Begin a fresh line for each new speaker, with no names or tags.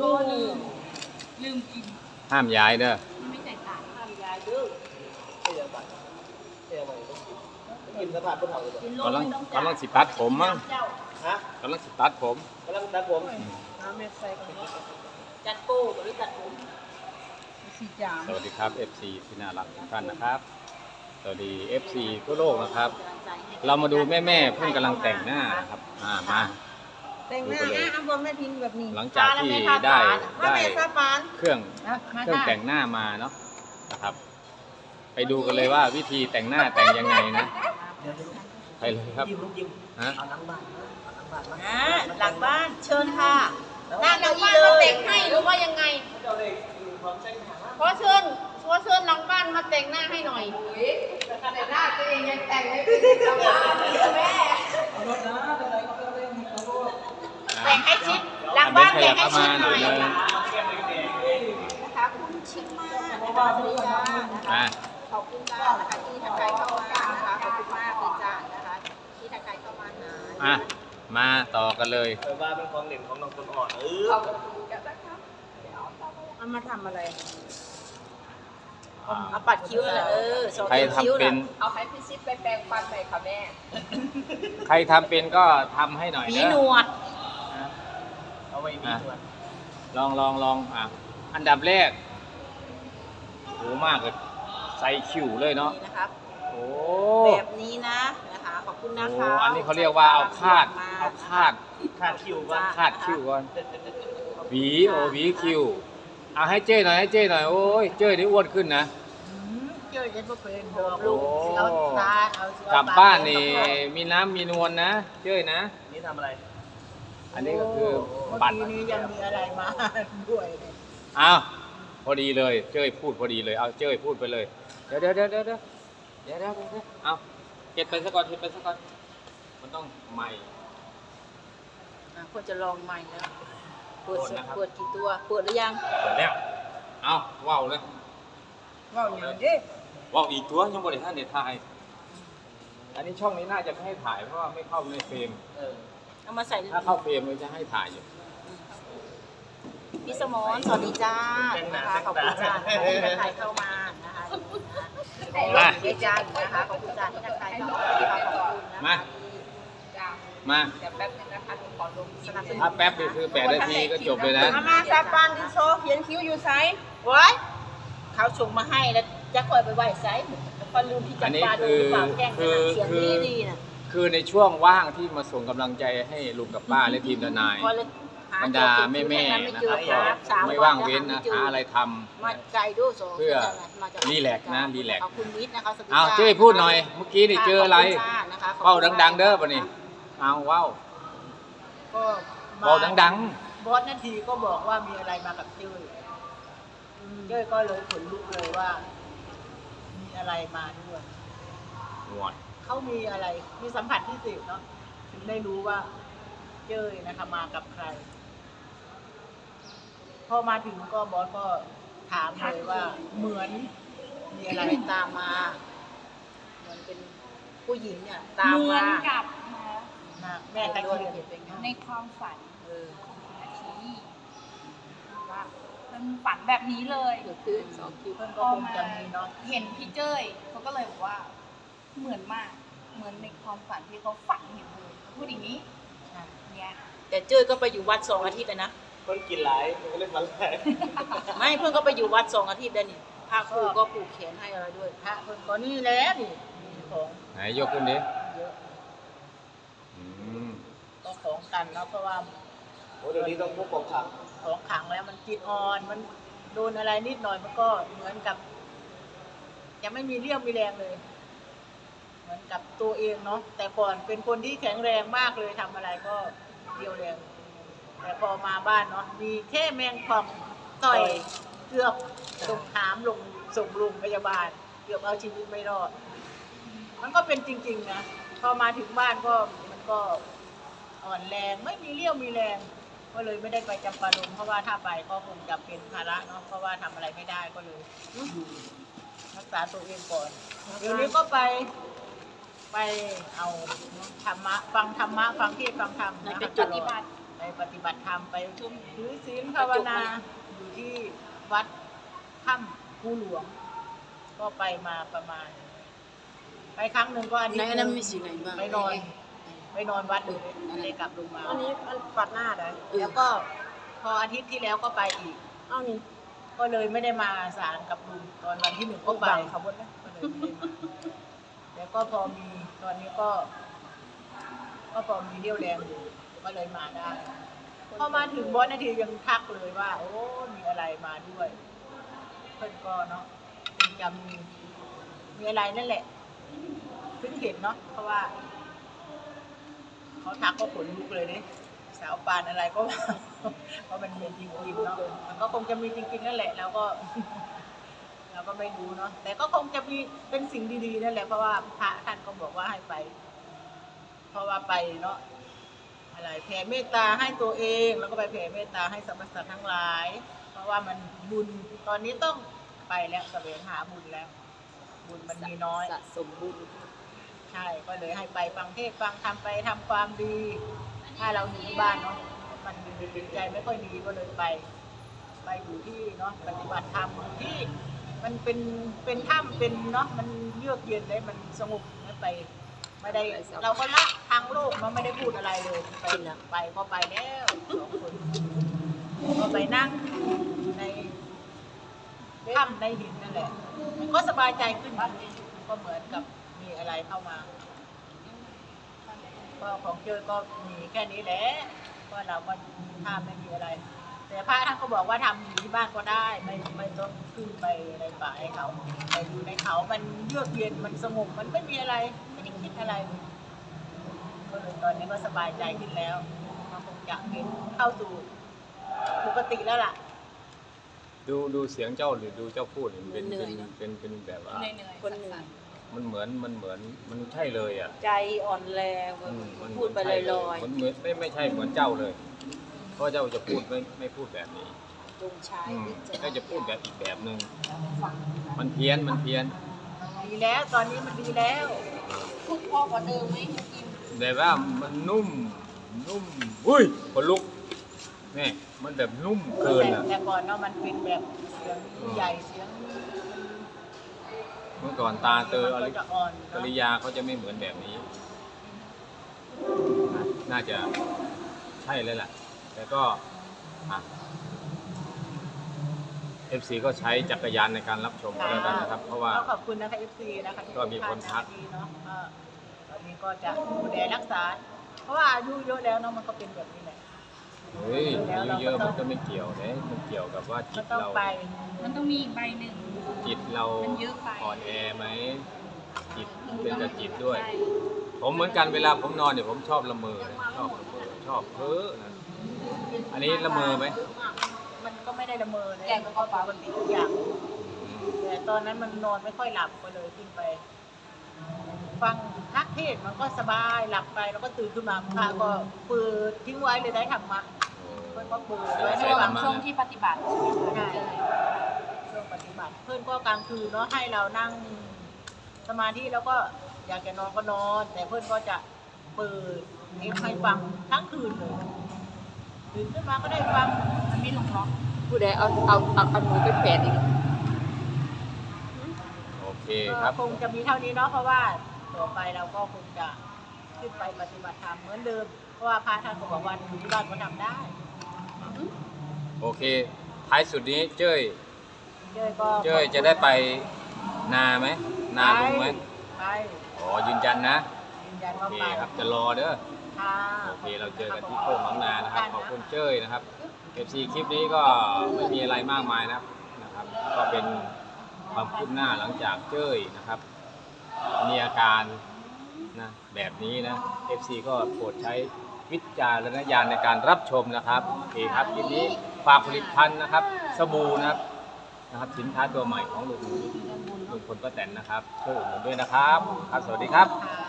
ก็ลืมลืมกิน
ห้ามย้ายเด้อ
ไม่จ่ายตังค์
ห้ามยายดื้อ
เที่ยวบัตรเที่ยวอะไรกินสภาพผู้เฒ่าเลย
กินรถ
กำลัง
ไม่ต้องจ่าย
กำลังสิตัดผมมั้ง
เจ้า
ฮะ
กำลังสิตัดผม
กำลังตัดผม
น้ำเม็ดใส่กัน
จัดโก้หรือจัดผม
สีจาม
สวัสดีครับ FC ที่น่ารักทุกท่านนะครับ สวัสดี FC ทั่วโลกนะครับ เรามาดูแม่แม่ๆเพิ่งกำลังแต่งหน้านะครับอ่ามา
แต่งหน้าอะเอาบนแม่พินแบบนี้
หลังจากที่ได้
ถ้า
ได้
แม่ซาปาน
เครื่อง
นะมา
เครื่อง
ค่ะ
แต่งหน้ามาเนาะนะครับ ไปดูกันเลยว่าวิธีแต่งหน้าแต่งยังไงนะ
เดี๋ยวเดี๋ยว
ไปเลยครับ
ยิ้มลูกยิ้ม
ฮะ
เอาหลังบ้านนะเอาหลังบ้านมา
อ่าหลังบ้านเชิญค่ะ
หน้าหลังบ้านมาแต่งให้หรือว่ายังไง
เจ้าเลยความใจหา
ขอเชิญขอเชิญหลังบ้านมาแต่งหน้าให้หน่อย แต่หน้าตัวเองยังแต่งไม่เป็นหลังบ้านแม่
เอารถนะจะไปก็ไปเล่นเขาก็
แต่งให้ชิดหลังบ้านแต่งให้ชิดหน่อย
เดิน
นะคะคุณชิดมากนะคะสวัสดีจ้านะคะ
อะ
ขอบคุณมากนะคะที่ทักทายเข้ามานะคะขอบคุณมากเลยจ้านะคะที่ทักทายเข้ามาหา
อะมาต่อกันเลย
เออว่าเป็นของเด่นของน้องต้นอ่อนเออ
ขอบคุณกันนะคะเอามาทำอะไร
เอาปัดคิ้วน่ะเออสอง
ใคร
คิ้ว
ทำเป็น
น่ะ
เอาให้พี่ซิดไปแปรงฟันหน่อยค่ะแม่
ใครทำเป็นก็ทำให้หน่อย
มี
เด้อ
หนวด
เอา ไว้มีส่วน
ลองลองลองอะอันดับแรกโหมากเลยใส่คิวเลยเนาะ
นี่นะครับ
โอ้
แบบนี้นะนะคะขอบคุณนะ
โห
คะ
อันนี้เขาเรียกว่าเอาคาด
มา
เอาคาด
คาดคิวว่า
คาดคิวก่อนหวีโอหวีคิวเอาให้เจ้หน่อยให้เจ้หน่อยโอ้ยเจ้ได้อ้วนขึ้นนะ
เจอเย็นบ่เป็น
บอกลูก
โอ้
เอาตาเอา
กลับบ้านนี่มีน้ำมีนวลนะ เจ้ยนะ
นี่ทำอะไร
อันนี้ก็คือ
เมื่อ
บัตร
กี้นี้ยังมีอะไรมาด้วยเนี่ย
อ้าวพอดีเลย เจ้ยพูดพอดีเลยเอาเจ้ยพูดไปเลย เดี๋ยวเดี๋ยวเดี๋ยวเดี๋ยวเดี๋ยวเดี๋ยวเดี๋ยวเดี๋ยวเอาเก็บไปซะก่อนเก็บไปซะก่อนมันต้องใหม่
อะควรจะลองใหม่แล้วเปิด
โทษนะครับ
เปิดกี่ตัวเปิดหรือยัง
เปิดแล้ว เอาว้าวเลย
เว่าอย่างนี้
ว้าวอีกตัวยังบริท่านเด็ดถ่าย อันนี้ช่องนี้น่าจะไม่ให้ถ่ายเพราะว่าไม่เข้าในเฟรม
เออ
เอามาใส่
ถ้าเข้าเฟรมมันจะให้ถ่ายอยู่
พี่สมอนสวัสดีจ้านะคะขอบคุณจ้าที่ทักทายเข้ามานะคะขอบคุณนะเยจ้านะคะขอบคุณจ้าที่ทักทายเข้ามานะคะขอบคุณนะคะ
มา
จ้า
มา
เดี๋ยวแป๊บนึงนะคะหนูขอลง
สนับสนุน
ถ้าแป๊บเดียวคือแปดนาทีก็จบเลยนะ
อามาซาปานที่โซเขียนคิ้วอยู่ไซ
โอ้ยเขาส่งมาให้แล้วจะคอยไปไหว้ไซส์พอลืมที่
อัน
จำ
นี้
ปาดู
คือ
หรือเปล่าแกล้ง
คือ
เสียง
คือ
ดีดีๆนะ
คือในช่วงว่างที่มาส่งกำลังใจให้ลุงกับป้าและทีมทนาย
พอเลยห
บรรดาแม่ๆ
ไม่
นะ
เจ
ค
อ
รับ
ค
ก็
รับส
ไม่
น
ว่างเว้นนะ
จ
หาอะไรท
มาไกลด้วยสอง
เพื่อ
มาจาก
รีแลกซ์นะรีแลกซ์
ขอบคุณวิทย์นะคะสวัสดีำ
เอา
จ้า
เจ้ยพูดหน่อย เมื่อกี้นี่เจออะไร
ขบคุณจ้นะคะขอบคุณ
เว้าดัง ๆ เด้อปะนี่เอาเว้า
ก็มา
เว้าดัง
บอสนาทีก็บอกว่ามีอะไรมากับเจ้ยเจ้ยก็เลยขนลุกเลยว่า มีอะไรมาด้วย
ๆหนวด
เขามีอะไร มีสัมผัสที่สิบเนาะถึงได้รู้ว่าเจ้ยนะคะมากับใคร พอมาถึงก็บอสก็ถามเลยว่า เหมือนมีอะไรตามมา
เหมือนเป็นผู้หญิงเนี่ย ตาม
เหมือ
มาน
กับมา
นะแม่ตะเคียนเป็นไง
ในความฝัน
เออ
ของคุณอาชีว่าเป็นฝันแบบนี้เลย
เกิดขึ้นสองคิว
เพื่อนก็คงจะมีเนาะ
เห็นพี่เจ้ยเขาก็เลยบอกว่า เหมือนมาก เหมือนในความฝันที่เขาฝันเห็นเลยพูดอย่างนี้เนี่ย
แต่เจ้ยก็ไปอยู่วัดสองอาทิตย์เลยนะ
คนกินหลายมันก็เลยฝันหลาย
ไม่เพื่อนก็ไปอยู่วัดสองอาทิตย์แล้วนี่พาครูก็ผูกแขนให้อะไรด้วย
พระเพิ่นก็นี่แหล้วนี่มีของ
ไหนยกขึ้นดิ
เยอะ
อืม
ก็ของกันเนาะเพราะว่า
โอ้เดี๋ยวนี้ต้องพวกของขัง
ของขังแล้วมันจิตอ่อนมันโดนอะไรนิดหน่อยมันก็เหมือนกับยังไม่มีเรี่ยวมีแรงเลย เหมือนกับตัวเองเนาะแต่ก่อนเป็นคนที่แข็งแรงมากเลยทำอะไรก็เรียวแรง แต่พอมาบ้านเนาะมีแค่แมงป่องต่อยเกือบส่งหามลงส่งโรงพยาบาล เกือบเอาชีวิตไม่รอด มันก็เป็นจริง ๆ นะพอมาถึงบ้านก็มันก็อ่อนแรงไม่มีเรี่ยวมีแรง ก็เลยไม่ได้ไปจำปาดงเพราะว่าถ้าไปก็คงจะเป็นภาระเนาะเพราะว่าทำอะไรไม่ได้ก็เลยรักษาตัวเองก่อนเดี๋ยวนี้ก็ไป ไปเอาธรรมะฟังธรรมะฟังเทศน์ฟังธรรม
ไหน
นะ
ไป
คะ
จุด
ตล
ที่
อ
บ้าน
ดไปปฏิบัติธรรมไปถือศีลภาวนาอยู่ที่วัดถ้ำภูหลวง ก็ไปมาประมาณ ไปครั้งหนึ่งก็อันนี้
ในอันนั้นมีสีไหนบ้าง
ไปนอนไปนอนวัดเลยไม่ได้กลับลงมา
อันนี้มันปัดหน้าได้
แล้วก็พออาทิตย์ที่แล้วก็ไปอีก
เอ้านี่
ก็เลยไม่ได้มาศาลกับลุงตอนวันที่หนึ่งก็ไป
บังเขาบนนะ
ก็เลยไม่ได้มา แล้วก็พอมีตอนนี้ก็ ก็พอมีเรี่ยวแรงอยู่ก็เลยมาได้ พอมาถึงบอสนาทียังทักเลยว่า โอ้ มีอะไรมาด้วย เพิ่นก็เนาะคงจะมีมีอะไรนั่นแหละเพิ่งเห็นเนาะเพราะว่าเขาทักก็ขนลุกเลยเนี่ยสาวปานอะไรก็ว่าเพราะมันเป็นจริงๆเนาะมันก็คงจะมีจริงๆนั่นแหละ แล้วก็ เราก็ไม่รู้เนาะแต่ก็คงจะมีเป็นสิ่งดีๆนั่นแหละเพราะว่าพระท่านก็บอกว่าให้ไป เพราะว่าไปเนาะอะไรแผ่เมตตาให้ตัวเองแล้วก็ไปแผ่เมตตาให้สรรพสัตว์ทั้งหลาย เพราะว่ามันบุญตอนนี้ต้องไปแล้วแสวงหาบุญแล้ว บุญมันมีน้อย
สะสมบุญ
ใช่ก็เลยให้ไปฟังเทศน์ฟังธรรมไปทำความดี ถ้าเราอยู่ที่บ้านเนาะมันจิตใจไม่ค่อยดีก็เลยไป ไปอยู่ที่เนาะปฏิบัติธรรมอยู่ที่ มันเป็นเป็นถ้ำเป็นเนาะมันเยือกเย็นเลยมันสงบไม่ไปไม่ได้ เราก็ละทางโลกมันไม่ได้พูดอะไรเลยไปไปก็ไปแล้วสองคนก็ไปนั่งในถ้ำในหินนั่นแหละมันก็สบายใจขึ้นก็เหมือนกับมีอะไรเข้ามาก็ของเจอก็มีแค่นี้แหละก็เราก็ถ้าไม่มีอะไร แต่พระท่านก็บอกว่าทำอยู่ที่บ้านก็ได้ไม่ไม่ต้องขึ้นไปในป่าให้เขาไปอยู่ในเขา มันเยือกเย็นมันสงบมันไม่มีอะไรไม่ได้คิดอะไรก็เลยตอนนี้ก็สบายใจขึ้นแล้วก็คงจะเห็นเข้าสู่ปกติแล้วล่ะ
ดูดูเสียงเจ้าหรือดูเจ้าพูดเนี่ยเป็นเป็นเป็นเป็นแบบว่า
เหนื่อยๆ
คนหนึ่ง
สั่น
มันเหมือนมันเหมือนมันใช่เลยอะ
ใจอ่อนแรง
อืมมัน
พูดไปลอย
มันเหมือนไม่ไม่ใช่เหมือนเจ้าเลย เพราะเจ้าจะพูดไม่ไม่พูดแบบนี้
ๆจงใช้
อืม
วิจารณ
ก็จะพูดแบบอีกแบบหนึ่ง
ฟัง
มันเพี้ยนมันเพี้ยน
ดีแล้วตอนนี้มันดีแล้ว
พูดพ่อกว่าเดิมไหมกิน
แต่ว่ามันนุ่มนุ่มอุ้ยคนลุกนี่มันแบบนุ่มเกิน
แต่
อะ
แต่ก่อนเนาะมันเป็นแบบเสียงใหญ่เสียง
เมื่อก่อนตาเตอ
มัน
อะไร
ก็จะอ่อน
กริยาเขาจะไม่เหมือนแบบนี้ น่าจะใช่เลยแหละ แต่ก็อะ FC ก็ใช้จักรยานในการรับชมก็แล้วกันนะครับ เพราะว่า
ก็ขอบคุณนะคะ FC นะคะที่
ก็มีคนทัก
ดีเนาะก็ตอนนี้ก็จะดูแลรักษา เพราะว่าอายุเยอะแล้วเนาะมันก็เป็นแบบนี้แหละ
เฮ้ยอายุเยอะมันก็ไม่เกี่ยวนะมันเกี่ยวกับว่าจิ
ก็
ต
ต้อง
เรา
ไป
มันต้องมีอีกใบหนึ่ง
จิตเรา
มันเยอะไป
อ่อนแอไหมจิตเป็นกับจิตด้วยผมเหมือนกันเวลาผมนอนเนี่ยผมชอบละเมอนะชอบละเมอ ชอบเพ้อนะอันนี้ละเมอไหม
มันก็ไม่ได้ละเมอเลยมันก็ปกติทุกอย่าง แต่ตอนนั้นมันนอนไม่ค่อยหลับก็เลยขึ้นไป ฟังทักเทศน์มันก็สบายหลับไปแล้วก็ตื่นขึ้นมาพระก็เปิดทิ้งไว้เลยได้ธรรมะเพื่อนก็เปิดไว้
ใช่
ให้
ช่วง
ฟัง
ช่วงที่ปฏิบัติ
ใช่ช่วงปฏิบัติ เพื่อนก็กลางคืนเนาะให้เรานั่งสมาธิแล้วก็อยากจะนอนก็นอน แต่เพื่อนก็จะเปิด เทปให้ฟังทั้งคืนเลยตื่นขึ้นมาก็ได้ฟัง
มันไม่ลงล็อก
ผู้ใดเอาเอาเอาเอาหนูไปแปดอีก
โอเคค
ก็
รับ
คงจะมีเท่านี้เนาะเพราะว่าต่อไปเราก็คงจะขึ้นไปปฏิบัติธรรมเหมือนเดิม เพราะว่าพระท่านก็บอกว่าอยู่ที่บ้านก็ทำได้
โอเค ท้ายสุดนี้เจ้ย
เจ้ยก็
เจ้ยจะได้ไปนาไหม นาลุงไหม
ไป
อ๋อยืนยันนะ
ยืนยัน
โอ
ว่า
เค
ไป
ครับจะรอเด้อ
ค่ะ
โอเคเราเจอกันที่โค้งหนองนานะครับขอบคุณเจ้ยนะครับ FC คลิปนี้ก็ไม่มีอะไรมากมายนะครับนะครับ ก็เป็นความคืบหน้าหลังจากเจ้ยนะครับ มีอาการนะแบบนี้นะ FC ก็โปรดใช้วิจารณญาณในการรับชมนะครับโอเคครับคลิปนี้ฝากผลิตภัณฑ์นะครับ สบู่นะครับนะครับสินค้าตัวใหม่ของลุงลุงพลป้าแตนนะครับช่วยอุดหนุนด้วยนะครับครับ สวัสดีครับ
ค่ะ